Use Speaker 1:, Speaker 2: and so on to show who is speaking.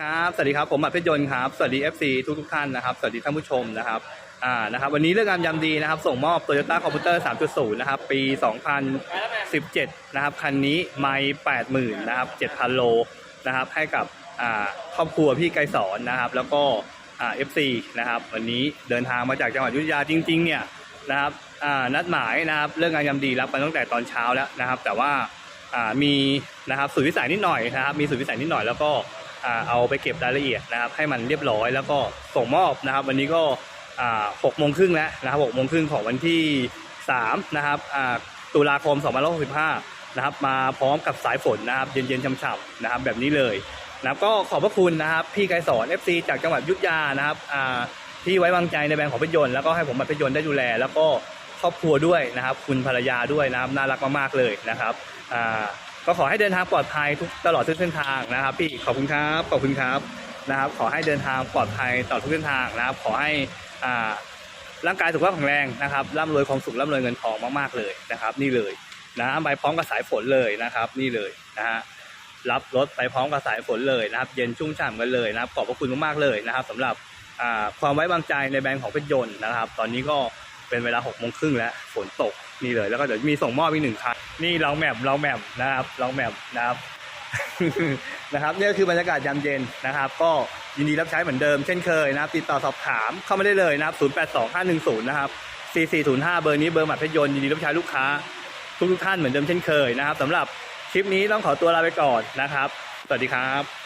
Speaker 1: ครับ สวัสดีครับ ผมหมัดเพชรยนต์ครับ สวัสดี FC ทุกทุกท่านนะครับ สวัสดีท่านผู้ชมนะครับ อ่า นะครับ วันนี้เรื่องงานยำดีนะครับ ส่งมอบ Toyota Computer 3.0 นะครับ ปี 2017 นะครับ คันนี้ไม่80,000 นะครับ 7,000 โล นะครับ ให้กับ อ่า ครอบครัวพี่ไกรสอนนะครับ แล้วก็ อ่า FC นะครับ วันนี้เดินทางมาจากจังหวัดอยุธยาจริง ๆ เนี่ย นะครับ อ่า นัดหมายนะครับ เรื่องงานยำดีรับไปตั้งแต่ตอนเช้าแล้วนะครับ แต่ว่า อ่า มี นะครับ สุดวิสัยนิดหน่อยนะครับ มีสุดวิสัยนิดหน่อยแล้วก็ เอาไปเก็บรายละเอียดนะครับ ให้มันเรียบร้อยแล้วก็ส่งมอบนะครับ วันนี้ก็หกโมงครึ่งแล้วนะครับหกโมงครึ่งของวันที่สามนะครับตุลาคม2565นะครับ มาพร้อมกับสายฝนนะครับ เย็นๆช่ำๆนะครับ แบบนี้เลยนะครับก็ขอบพระคุณนะครับ พี่ไกรสอน FC จากจังหวัดยุทธยานะครับที่ไว้วางใจในแบรนด์ของพยนต์แล้วก็ให้ผมมาพยนต์ได้ดูแล แล้วก็ครอบครัวด้วยนะครับ คุณภรรยาด้วยนะครับน่ารักมากๆเลยนะครับ ก็ขอให้เดินทางปลอดภัยทุกตลอดทุกเส้นทางนะครับ พี่ขอบคุณครับขอบคุณครับนะครับ ขอให้เดินทางปลอดภัยตลอดทุกเส้นทางนะครับ ขอให้อ่าร่างกายสุขภาพแข็งแรงนะครับร่ำรวยความสุขร่ำรวยเงินทองมากๆเลยนะครับ นี่เลยนะไปพร้อมกับสายฝนเลยนะครับ นี่เลยนะฮะรับรถไปพร้อมกับสายฝนเลยนะครับ เย็นชุ่มฉ่ำกันเลยนะครับขอบพระคุณมากๆเลยนะครับสำหรับอ่าความไว้วางใจในแบรนด์ของเพชรยนต์นะครับ ตอนนี้ก็เป็นเวลาหกโมงครึ่งแล้วฝนตกนี่เลยแล้วก็เดี๋ยวมีส่งมอบอีกหนึ่งคัน นี่ลองแมปลองแมปนะครับลองแมปนะครับนะครับนี่ก็คือบรรยากาศยามเย็นนะครับ ก็ยินดีรับใช้เหมือนเดิมเช่นเคยนะครับติดต่อสอบถามเข้ามาได้เลยนะครับ 082510 นะครับ 4405 เบอร์นี้เบอร์หมัดเพชรยนต์ยินดีรับใช้ลูกค้า ทุกทุกท่านเหมือนเดิมเช่นเคยนะครับสำหรับคลิปนี้ต้องขอตัวลาไปก่อนนะครับ สวัสดีครับ